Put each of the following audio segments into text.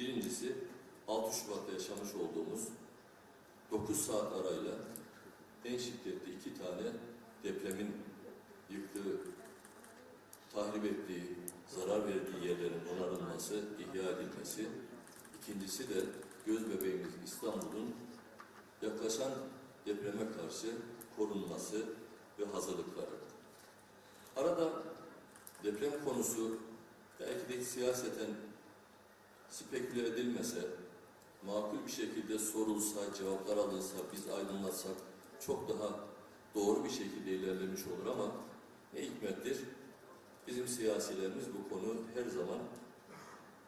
Birincisi 6 Şubat'ta yaşamış olduğumuz 9 saat arayla en şiddetli iki tane depremin yıktığı, tahrip ettiği, zarar verdiği yerlerin onarılması, ihya edilmesi. İkincisi de göz bebeğimiz İstanbul'un yaklaşan depreme karşı korunması ve hazırlıkları. Arada deprem konusu belki de siyaseten speküle edilmese, makul bir şekilde sorulsa, cevaplar alınsa, biz aydınlatsak çok daha doğru bir şekilde ilerlemiş olur ama ne hikmettir? Bizim siyasilerimiz bu konu her zaman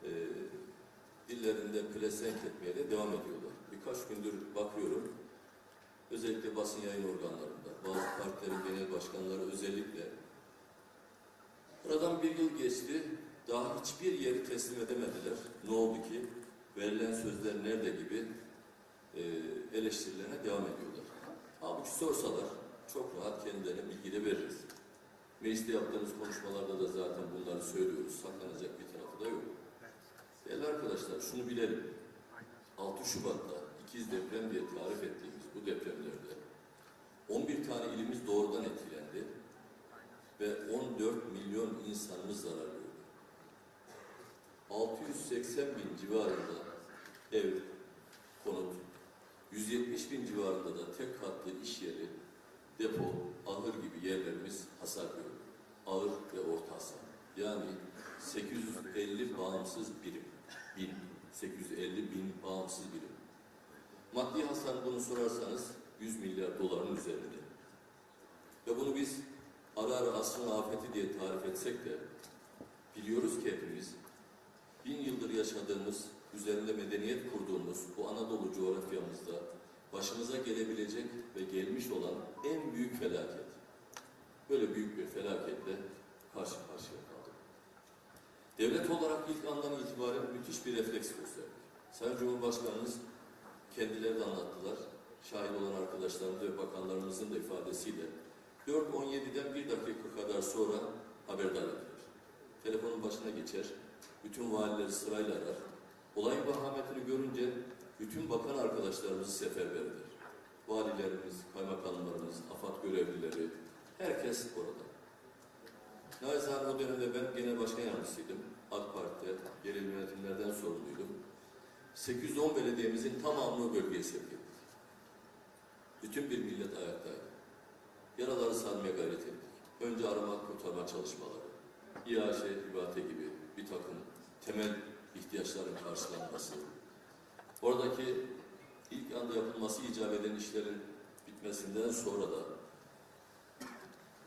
e, dillerinde pelesenk etmeye de devam ediyorlar. Birkaç gündür bakıyorum, özellikle basın yayın organlarında, bazı partilerin genel başkanları özellikle Aradan bir yıl geçti, daha hiçbir yeri teslim edemediler. Ne oldu ki? Verilen sözler nerede gibi e, eleştirilerine devam ediyorlar. Halbuki sorsalar çok rahat kendilerine bilgi de veririz. Mecliste yaptığımız konuşmalarda da zaten bunları söylüyoruz. Saklanacak bir tarafı da yok. Değerli arkadaşlar şunu bilelim. 6 Şubat'ta ikiz deprem diye tarif ettiğimiz bu depremlerde 11 tane ilimiz doğrudan etkilendi ve 14 milyon insanımız zarar gördü. 680 bin civarında ev, konut, 170 bin civarında da tek katlı iş yeri, depo, ahır gibi yerlerimiz hasar gördü. Ağır ve orta hasar. Yani 850 bağımsız birim. Bin. 850 bin bağımsız birim. Maddi hasar bunu sorarsanız 100 milyar doların üzerinde. Ve bunu biz ara ara asrın afeti diye tarif etsek de biliyoruz ki hepimiz bin yıldır yaşadığımız, üzerinde medeniyet kurduğumuz bu Anadolu coğrafyamızda başımıza gelebilecek ve gelmiş olan en büyük felaket. Böyle büyük bir felaketle karşı karşıya kaldık. Devlet olarak ilk andan itibaren müthiş bir refleks gösterdik. Sayın Cumhurbaşkanımız kendileri de anlattılar. Şahit olan arkadaşlarımız ve bakanlarımızın da ifadesiyle 4.17'den bir dakika kadar sonra haberdar edilir. Telefonun başına geçer, bütün valileri sırayla arar. Olayın vahametini görünce bütün bakan arkadaşlarımızı seferber eder. Valilerimiz, kaymakamlarımız, AFAD görevlileri, herkes orada. Naizane o dönemde ben genel başkan yardımcısıydım. AK Parti'de yerel yönetimlerden sorumluydum. 810 belediyemizin tamamını bölgeye sevk ettik. Bütün bir millet ayaktaydı. Yaraları sarmaya gayret ettik. Önce arama kurtarma çalışmaları, İHŞ, İBATE gibi bir takım temel ihtiyaçların karşılanması, oradaki ilk anda yapılması icap eden işlerin bitmesinden sonra da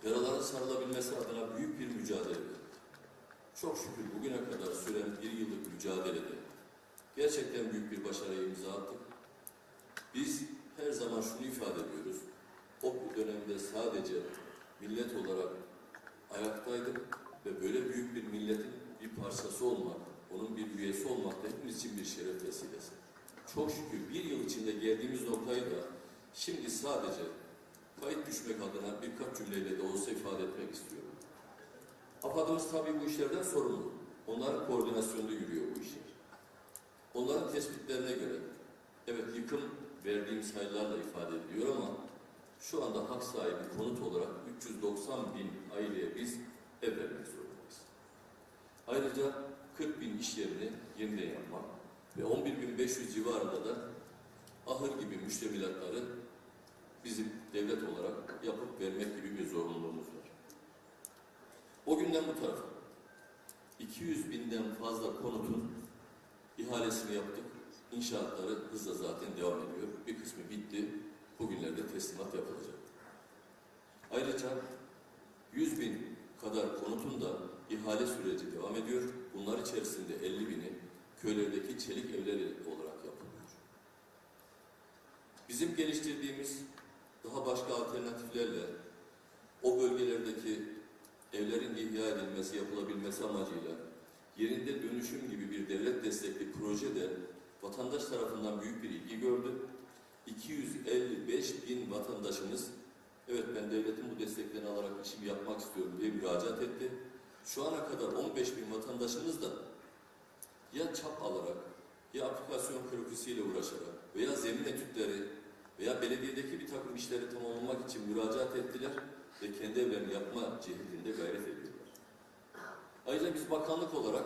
yaraların sarılabilmesi adına büyük bir mücadele. Çok şükür bugüne kadar süren bir yıllık mücadelede gerçekten büyük bir başarıya imza attık. Biz her zaman şunu ifade ediyoruz. O dönemde sadece millet olarak ayaktaydık ve böyle büyük bir milletin bir parçası olmak, onun bir üyesi olmak da hepimiz için bir şeref vesilesi. Çok şükür bir yıl içinde geldiğimiz noktayı da şimdi sadece kayıt düşmek adına birkaç cümleyle de olsa ifade etmek istiyorum. AFAD'ımız tabii bu işlerden sorumlu. Onların koordinasyonunda yürüyor bu işler. Onların tespitlerine göre, evet yıkım verdiğim sayılarla ifade ediliyor ama şu anda hak sahibi konut olarak 390 bin aileye biz ev vermek zorundayız. Ayrıca 40 bin iş yerini yeniden yapmak ve 11.500 civarında da ahır gibi müştemilatları bizim devlet olarak yapıp vermek gibi bir zorunluluğumuz var. O günden bu tarafa 200 binden fazla konutun ihalesini yaptık. İnşaatları hızla zaten devam ediyor. Bir kısmı bitti. Bugünlerde teslimat yapılacak. Ayrıca 100 bin kadar konutun da ihale süreci devam ediyor. Bunlar içerisinde 50 bini köylerdeki çelik evleri olarak yapılıyor. Bizim geliştirdiğimiz daha başka alternatiflerle o bölgelerdeki evlerin ihya edilmesi, yapılabilmesi amacıyla yerinde dönüşüm gibi bir devlet destekli proje de vatandaş tarafından büyük bir ilgi gördü. 255 bin vatandaşımız evet ben devletin bu desteklerini alarak işimi yapmak istiyorum diye müracaat etti. Şu ana kadar 15 bin vatandaşımız da ya çap alarak ya aplikasyon krokisiyle uğraşarak veya zemin etütleri veya belediyedeki bir takım işleri tamamlamak için müracaat ettiler ve kendi evlerini yapma cihetinde gayret ediyorlar. Ayrıca biz bakanlık olarak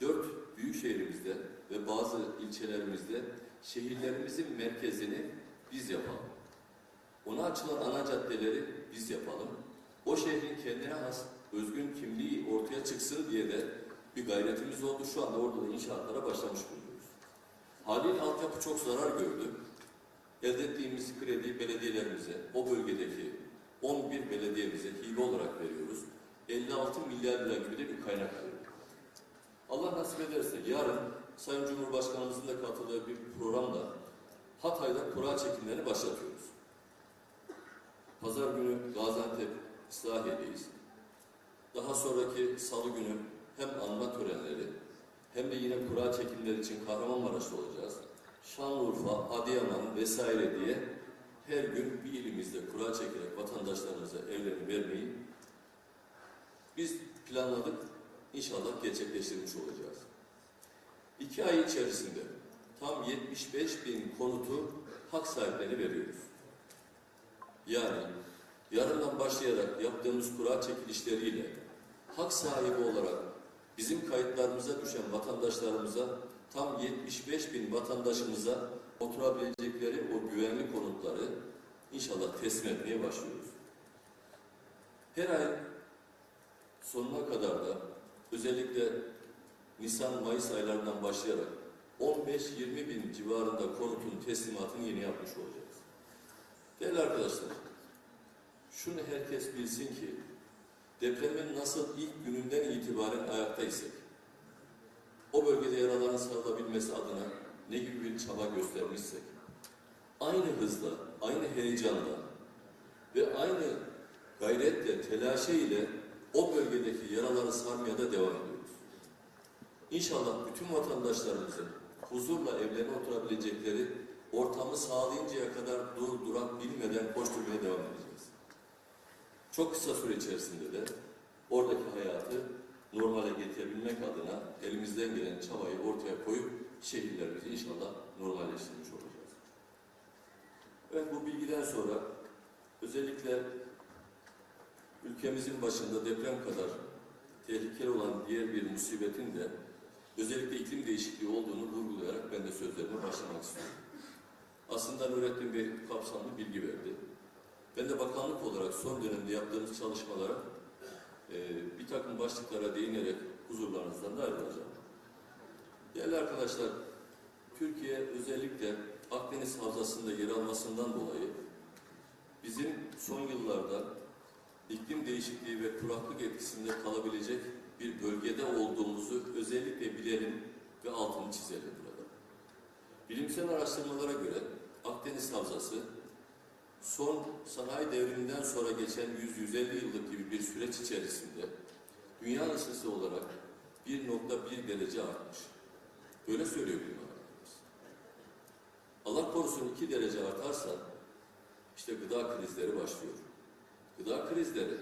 dört büyük şehrimizde ve bazı ilçelerimizde şehirlerimizin merkezini biz yapalım. Ona açılan ana caddeleri biz yapalım. O şehrin kendine has özgün kimliği ortaya çıksın diye de bir gayretimiz oldu. Şu anda orada da inşaatlara başlamış bulunuyoruz. Haliyle altyapı çok zarar gördü. Elde ettiğimiz kredi belediyelerimize, o bölgedeki 11 belediyemize hibe olarak veriyoruz. 56 milyar lira gibi de bir kaynak veriyoruz. Allah nasip ederse yarın Sayın Cumhurbaşkanımızın da katıldığı bir programla Hatay'da kura çekimlerini başlatıyoruz. Pazar günü Gaziantep İslahiye'deyiz. Daha sonraki salı günü hem anma törenleri hem de yine kura çekimleri için Kahramanmaraş'ta olacağız. Şanlıurfa, Adıyaman vesaire diye her gün bir ilimizde kura çekerek vatandaşlarımıza evlerini vermeyi biz planladık. İnşallah gerçekleştirmiş olacağız. İki ay içerisinde tam 75 bin konutu hak sahiplerine veriyoruz. Yani yarından başlayarak yaptığımız kura çekilişleriyle hak sahibi olarak bizim kayıtlarımıza düşen vatandaşlarımıza tam 75 bin vatandaşımıza oturabilecekleri o güvenli konutları inşallah teslim etmeye başlıyoruz. Her ay sonuna kadar da özellikle Nisan-Mayıs aylarından başlayarak 15-20 bin civarında konutun teslimatını yeni yapmış olacağız. Değerli arkadaşlar, şunu herkes bilsin ki depremin nasıl ilk gününden itibaren ayaktaysak, o bölgede yaraların sarılabilmesi adına ne gibi bir çaba göstermişsek, aynı hızla, aynı heyecanla ve aynı gayretle, telaşe ile o bölgedeki yaraları sarmaya da devam ediyoruz. İnşallah bütün vatandaşlarımızın huzurla evlerine oturabilecekleri ortamı sağlayıncaya kadar dur durak bilmeden koşturmaya devam edeceğiz. Çok kısa süre içerisinde de oradaki hayatı normale getirebilmek adına elimizden gelen çabayı ortaya koyup şehirlerimizi inşallah normalleştirmiş olacağız. Evet bu bilgiden sonra özellikle ülkemizin başında deprem kadar tehlikeli olan diğer bir musibetin de özellikle iklim değişikliği olduğunu vurgulayarak ben de sözlerime başlamak istiyorum. Aslında Nurettin Bey kapsamlı bilgi verdi. Ben de bakanlık olarak son dönemde yaptığımız çalışmalara e, bir takım başlıklara değinerek huzurlarınızdan da ayrılacağım. Değerli arkadaşlar, Türkiye özellikle Akdeniz Havzası'nda yer almasından dolayı bizim son yıllarda iklim değişikliği ve kuraklık etkisinde kalabilecek bir bölgede olduğumuzu özellikle bilelim ve altını çizelim burada. Bilimsel araştırmalara göre Akdeniz Havzası son sanayi devriminden sonra geçen 100-150 yıllık gibi bir süreç içerisinde dünya ısısı olarak 1.1 derece artmış. Böyle söylüyor bilim adamlarımız. Allah korusun 2 derece artarsa işte gıda krizleri başlıyor. Gıda krizleri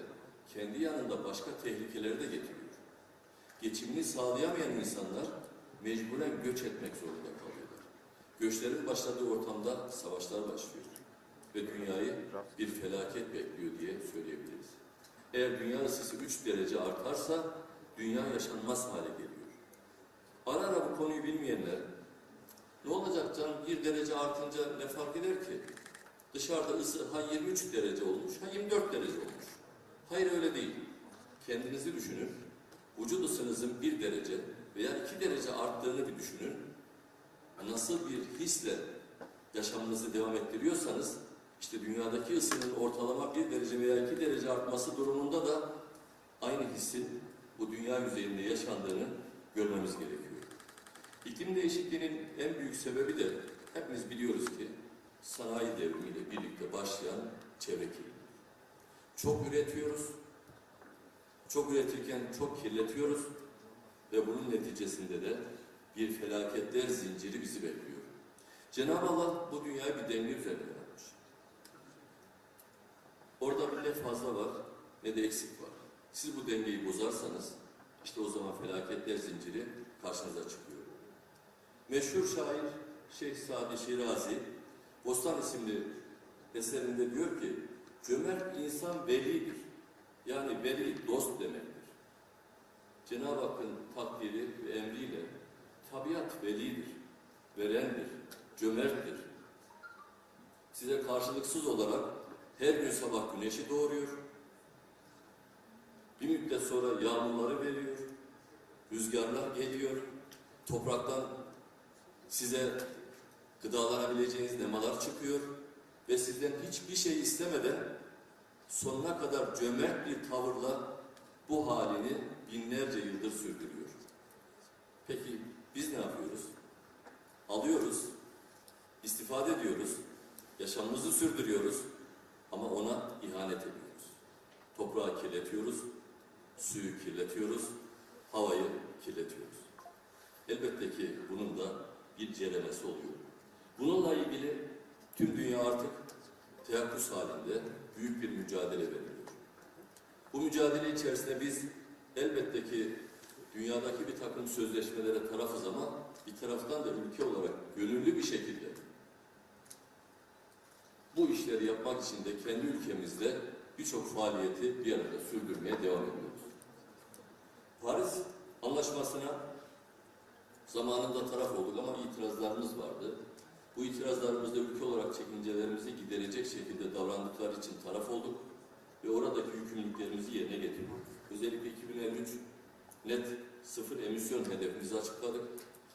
kendi yanında başka tehlikeleri de getiriyor. Geçimini sağlayamayan insanlar mecburen göç etmek zorunda kalıyorlar. Göçlerin başladığı ortamda savaşlar başlıyor ve dünyayı bir felaket bekliyor diye söyleyebiliriz. Eğer dünya ısısı 3 derece artarsa dünya yaşanmaz hale geliyor. Ara ara bu konuyu bilmeyenler ne olacak canım bir derece artınca ne fark eder ki? Dışarıda ısı ha 23 derece olmuş, ha 24 derece olmuş. Hayır öyle değil. Kendinizi düşünün. Vücut ısınızın bir derece veya iki derece arttığını bir düşünün. Nasıl bir hisle yaşamınızı devam ettiriyorsanız, işte dünyadaki ısının ortalama bir derece veya iki derece artması durumunda da aynı hissin bu dünya yüzeyinde yaşandığını görmemiz gerekiyor. İklim değişikliğinin en büyük sebebi de hepimiz biliyoruz ki sanayi devrimiyle birlikte başlayan çevre kirliliği. Çok üretiyoruz, çok üretirken çok kirletiyoruz ve bunun neticesinde de bir felaketler zinciri bizi bekliyor. Cenab-ı Allah bu dünyayı bir denge üzerine yaratmış. Orada bir ne fazla var ne de eksik var. Siz bu dengeyi bozarsanız işte o zaman felaketler zinciri karşınıza çıkıyor. Meşhur şair Şeyh Sadi Şirazi, Bostan isimli eserinde diyor ki, cömert insan velidir. Yani veli dost demektir. Cenab-ı Hakk'ın takdiri ve emriyle tabiat velidir, verendir, cömerttir. Size karşılıksız olarak her gün sabah güneşi doğuruyor, bir müddet sonra yağmurları veriyor, rüzgarlar geliyor, topraktan size gıdalanabileceğiniz nemalar çıkıyor. Ve sizden hiçbir şey istemeden sonuna kadar cömert bir tavırla bu halini binlerce yıldır sürdürüyor. Peki biz ne yapıyoruz? Alıyoruz, istifade ediyoruz, yaşamımızı sürdürüyoruz ama ona ihanet ediyoruz. Toprağı kirletiyoruz, suyu kirletiyoruz, havayı kirletiyoruz. Elbette ki bunun da bir ceremesi oluyor. Bununla ilgili tüm dünya artık teyakkuz halinde büyük bir mücadele veriyor. Bu mücadele içerisinde biz elbette ki dünyadaki bir takım sözleşmelere tarafız ama bir taraftan da ülke olarak gönüllü bir şekilde bu işleri yapmak için de kendi ülkemizde birçok faaliyeti bir arada sürdürmeye devam ediyoruz. Paris Anlaşması'na zamanında taraf olduk ama itirazlarımız vardı. Bu itirazlarımızda ülke olarak çekincelerimizi giderecek şekilde davrandıkları için taraf olduk ve oradaki yükümlülüklerimizi yerine getirdik. Özellikle 2053 net sıfır emisyon hedefimizi açıkladık.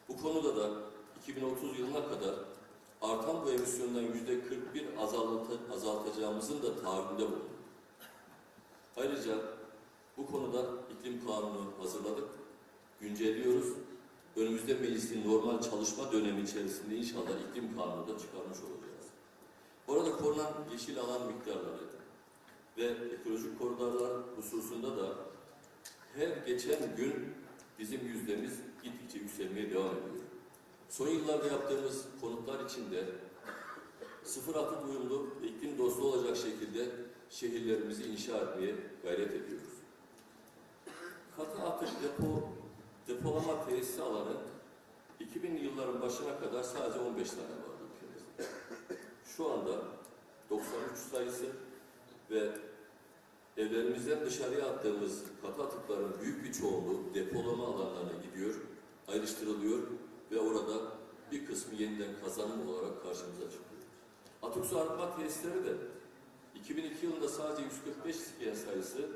Bu konuda da 2030 yılına kadar artan bu emisyondan yüzde 41 azalta- azaltacağımızın da taahhüdünde bulunduk. Ayrıca bu konuda iklim kanunu hazırladık, güncelliyoruz. Önümüzde meclisin normal çalışma dönemi içerisinde inşallah iklim kanunu da çıkarmış olacağız. Orada korunan yeşil alan miktarları ve ekolojik koridorlar hususunda da her geçen gün bizim yüzdemiz gittikçe yükselmeye devam ediyor. Son yıllarda yaptığımız konutlar içinde sıfır atık uyumlu iklim dostu olacak şekilde şehirlerimizi inşa etmeye gayret ediyoruz. Katı atık depo, depolama tesisi alanı 2000'li yılların başına kadar sadece 15 tane vardı ülkemizde. Şu anda 93 sayısı ve evlerimizden dışarıya attığımız katı atıkların büyük bir çoğunluğu depolama alanlarına gidiyor, ayrıştırılıyor ve orada bir kısmı yeniden kazanım olarak karşımıza çıkıyor. Atık su arıtma tesisleri de 2002 yılında sadece 145 isteyen sayısı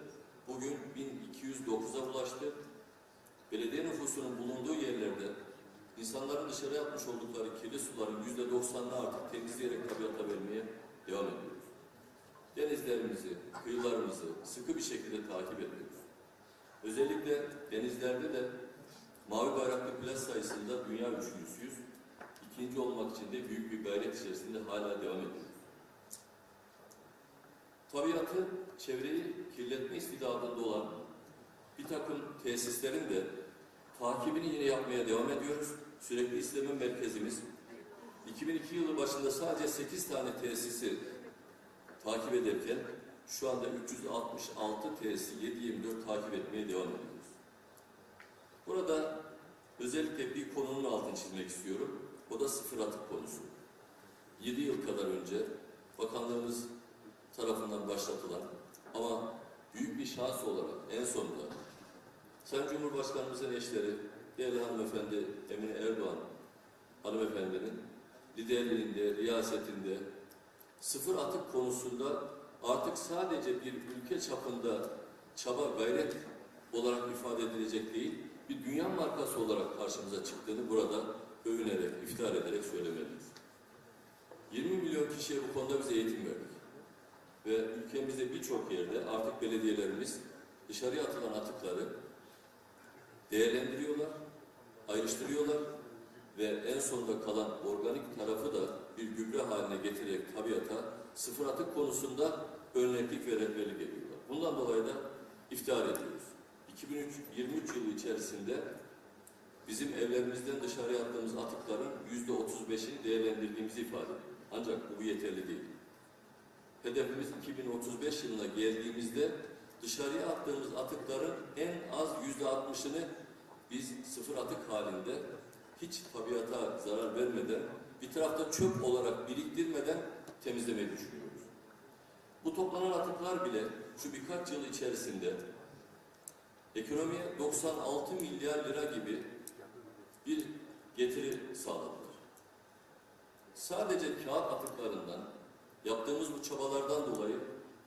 bugün 1209'a ulaştı. Belediye nüfusunun bulunduğu yerlerde insanların dışarıya atmış oldukları kirli suların %90'ını artık temizleyerek tabiata vermeye devam ediyoruz. Denizlerimizi, kıyılarımızı sıkı bir şekilde takip ediyoruz. Özellikle denizlerde de mavi bayraklı plaj sayısında dünya üçüncüsüyüz. İkinci olmak için de büyük bir gayret içerisinde hala devam ediyoruz. Tabiatı, çevreyi kirletme istidadında olan bir takım tesislerin de takibini yine yapmaya devam ediyoruz. Sürekli İslam'ın merkezimiz 2002 yılı başında sadece 8 tane tesisi takip ederken şu anda 366 tesisi 7-24 takip etmeye devam ediyoruz. Burada özellikle bir konunun altını çizmek istiyorum. O da sıfır atık konusu. 7 yıl kadar önce bakanlığımız tarafından başlatılan ama büyük bir şans olarak en sonunda Sayın Cumhurbaşkanımızın eşleri, değerli hanımefendi Emine Erdoğan hanımefendinin liderliğinde, riyasetinde sıfır atık konusunda artık sadece bir ülke çapında çaba gayret olarak ifade edilecek değil, bir dünya markası olarak karşımıza çıktığını burada övünerek, iftihar ederek söylemeliyiz. 20 milyon kişiye bu konuda biz eğitim verdik. Ve ülkemizde birçok yerde artık belediyelerimiz dışarıya atılan atıkları değerlendiriyorlar, ayrıştırıyorlar ve en sonunda kalan organik tarafı da bir gübre haline getirerek tabiata sıfır atık konusunda örneklik ve rehberlik ediyorlar. Bundan dolayı da iftihar ediyoruz. 2023 yılı içerisinde bizim evlerimizden dışarıya attığımız atıkların yüzde 35'ini değerlendirdiğimizi ifade ediyor. Ancak bu yeterli değil. Hedefimiz 2035 yılına geldiğimizde dışarıya attığımız atıkların en az yüzde 60'ını biz sıfır atık halinde hiç tabiata zarar vermeden, bir tarafta çöp olarak biriktirmeden temizlemeyi düşünüyoruz. Bu toplanan atıklar bile şu birkaç yıl içerisinde ekonomiye 96 milyar lira gibi bir getiri sağladılar. Sadece kağıt atıklarından yaptığımız bu çabalardan dolayı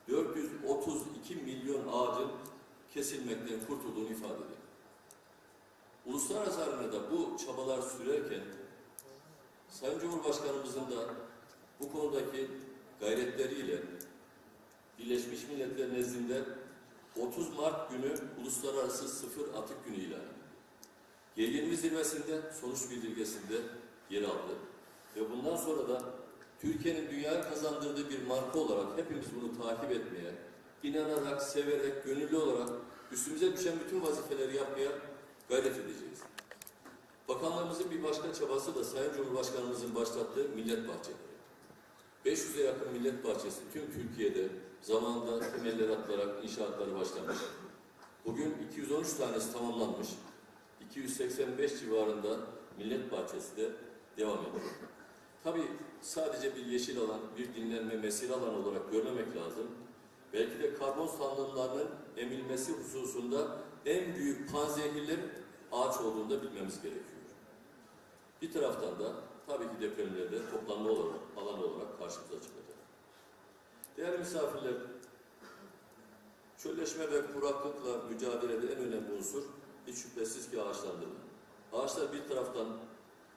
432 milyon ağacın kesilmekten kurtulduğunu ifade ediyor. Uluslararası arenada bu çabalar sürerken Sayın Cumhurbaşkanımızın da bu konudaki gayretleriyle Birleşmiş Milletler nezdinde 30 Mart günü Uluslararası Sıfır Atık Günü ilan edildi. G20 zirvesinde sonuç bildirgesinde yer aldı. Ve bundan sonra da Türkiye'nin dünyaya kazandırdığı bir marka olarak hepimiz bunu takip etmeye, inanarak, severek, gönüllü olarak üstümüze düşen bütün vazifeleri yapmaya gayret edeceğiz. Bakanlığımızın bir başka çabası da Sayın Cumhurbaşkanımızın başlattığı millet bahçeleri. 500'e yakın millet bahçesi tüm Türkiye'de zamanında temeller atılarak inşaatları başlamış. Bugün 213 tanesi tamamlanmış. 285 civarında millet bahçesi de devam ediyor. Tabii sadece bir yeşil alan, bir dinlenme, mesire alanı olarak görmemek lazım. Belki de karbon salınımlarının emilmesi hususunda en büyük panzehirler ağaç olduğunu da bilmemiz gerekiyor. Bir taraftan da tabii ki depremlerde toplanma olarak, alan olarak karşımıza çıkacak. Değerli misafirler, çölleşme ve kuraklıkla mücadelede en önemli unsur hiç şüphesiz ki ağaçlandırma. Ağaçlar bir taraftan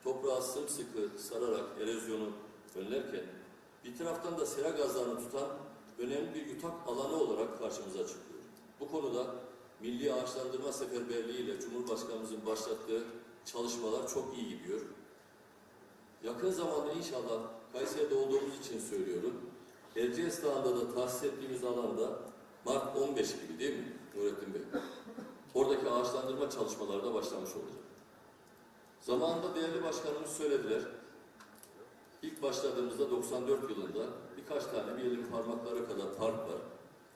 toprağı sımsıkı sararak erozyonu önlerken bir taraftan da sera gazlarını tutan önemli bir yutak alanı olarak karşımıza çıkıyor. Bu konuda Milli Ağaçlandırma Seferberliği ile Cumhurbaşkanımızın başlattığı çalışmalar çok iyi gidiyor. Yakın zamanda inşallah Kayseri'de olduğumuz için söylüyorum. Erciyes Dağı'nda da tahsis ettiğimiz alanda Mart 15 gibi değil mi Nurettin Bey? Oradaki ağaçlandırma çalışmaları da başlamış olacak. Zamanında değerli başkanımız söylediler. İlk başladığımızda 94 yılında birkaç tane bir elin parmakları kadar park var.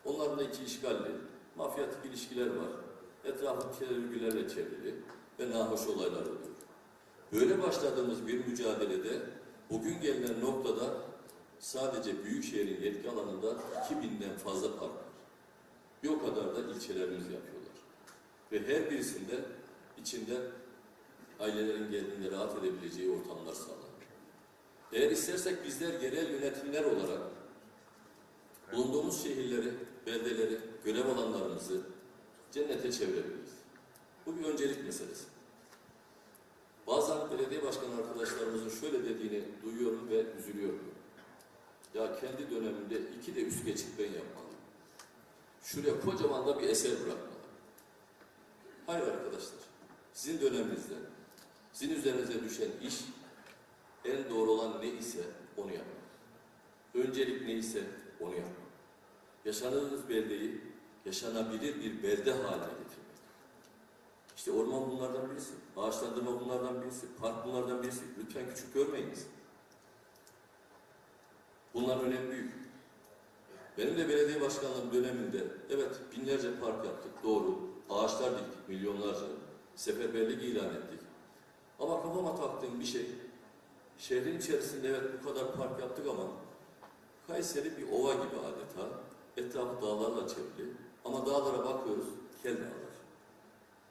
Onların da içi işgalli, mafyatik ilişkiler var. Etrafı terör örgülerle çevrili ve nahoş olaylar oluyor. Böyle başladığımız bir mücadelede bugün gelinen noktada sadece Büyükşehir'in yetki alanında 2000'den fazla park var. Bir o kadar da ilçelerimiz yapıyorlar. Ve her birisinde içinde ailelerin geldiğinde rahat edebileceği ortamlar sağlanıyor. Eğer istersek bizler yerel yönetimler olarak bulunduğumuz şehirleri, beldeleri, görev alanlarımızı cennete çevirebiliriz. Bu bir öncelik meselesi. Bazen belediye başkanı arkadaşlarımızın şöyle dediğini duyuyorum ve üzülüyorum. Ya kendi döneminde iki de üst geçit ben yapmalıyım. Şuraya kocaman da bir eser bırakmalıyım. Hayır arkadaşlar, sizin döneminizde, sizin üzerinize düşen iş en doğru olan ne ise onu yapmak. Öncelik ne ise onu yapmak. Yaşadığınız beldeyi yaşanabilir bir belde haline getirmek. İşte orman bunlardan birisi, ağaçlandırma bunlardan birisi, park bunlardan birisi. Lütfen küçük görmeyiniz. Bunlar önem büyük. Benim de belediye başkanlığım döneminde evet binlerce park yaptık, doğru. Ağaçlar diktik milyonlarca. Seferberlik ilan ettik. Ama kafama taktığım bir şey, şehrin içerisinde evet bu kadar park yaptık ama Kayseri bir ova gibi adeta. Etrafı dağlarla çevrili. Ama dağlara bakıyoruz, kel dağlar.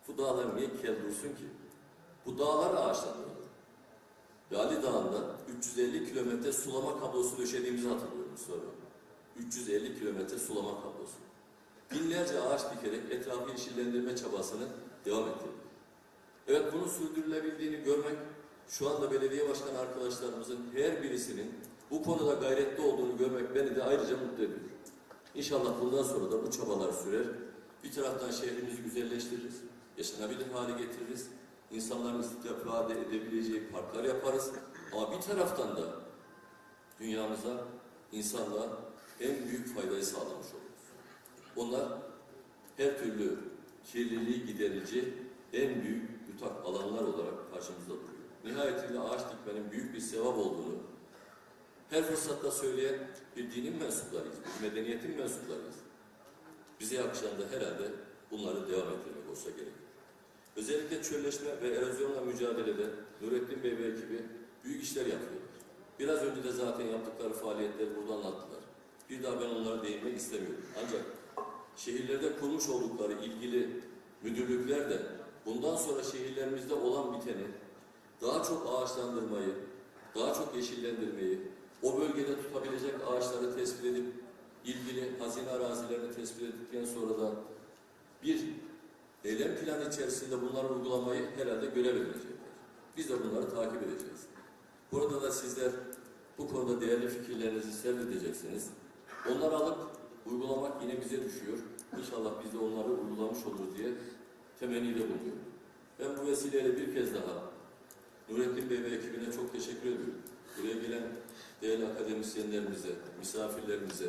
Bu dağlar niye kel dursun ki? Bu dağlar ağaçlandırıldı. Ve Ali Dağı'nda 350 kilometre sulama kablosu döşediğimizi hatırlıyorum sonra. 350 kilometre sulama kablosu. Binlerce ağaç dikerek etrafı yeşillendirme çabasını devam ettirdik. Evet bunu sürdürülebildiğini görmek, şu anda belediye başkanı arkadaşlarımızın her birisinin bu konuda gayretli olduğunu görmek beni de ayrıca mutlu ediyor. İnşallah bundan sonra da bu çabalar sürer. Bir taraftan şehrimizi güzelleştiririz, yaşanabilir hale getiririz. İnsanların istifade edebileceği parklar yaparız. Ama bir taraftan da dünyamıza, insanlığa en büyük faydayı sağlamış oluruz. Onlar her türlü kirliliği giderici en büyük yutak alanlar olarak karşımızda duruyor. Nihayetinde ağaç dikmenin büyük bir sevap olduğunu her fırsatta söyleyen bir dinin mensuplarıyız, bir medeniyetin mensuplarıyız. Bize yakışan da herhalde bunları devam ettirmek olsa gerek. Özellikle çölleşme ve erozyonla mücadelede Nurettin Bey ve ekibi büyük işler yapıyorlar. Biraz önce de zaten yaptıkları faaliyetleri burada anlattılar. Bir daha ben onlara değinmek istemiyorum. Ancak şehirlerde kurmuş oldukları ilgili müdürlükler de bundan sonra şehirlerimizde olan biteni daha çok ağaçlandırmayı, daha çok yeşillendirmeyi, o bölgede tutabilecek ağaçları tespit edip ilgili hazine arazilerini tespit ettikten sonra da bir eylem planı içerisinde bunları uygulamayı herhalde görev. Biz de bunları takip edeceğiz. Burada da sizler bu konuda değerli fikirlerinizi serdedeceksiniz. Onları alıp uygulamak yine bize düşüyor. İnşallah biz de onları uygulamış oluruz diye temennide bulunuyorum. Ben bu vesileyle bir kez daha Nurettin Bey ve ekibine çok teşekkür ediyorum. Buraya gelen değerli akademisyenlerimize, misafirlerimize,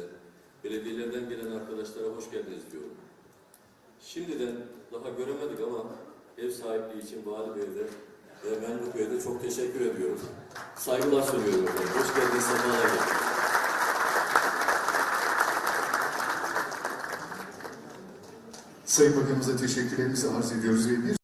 belediyelerden gelen arkadaşlara hoş geldiniz diyorum. Şimdiden daha göremedik ama ev sahipliği için Vali Bey'de Memduh Bey'de çok teşekkür ediyorum. Saygılar sunuyorum. efendim. Hoş geldiniz, sefalar getirdiniz. Sayın Bakanımıza teşekkürlerimizi arz ediyoruz ve bir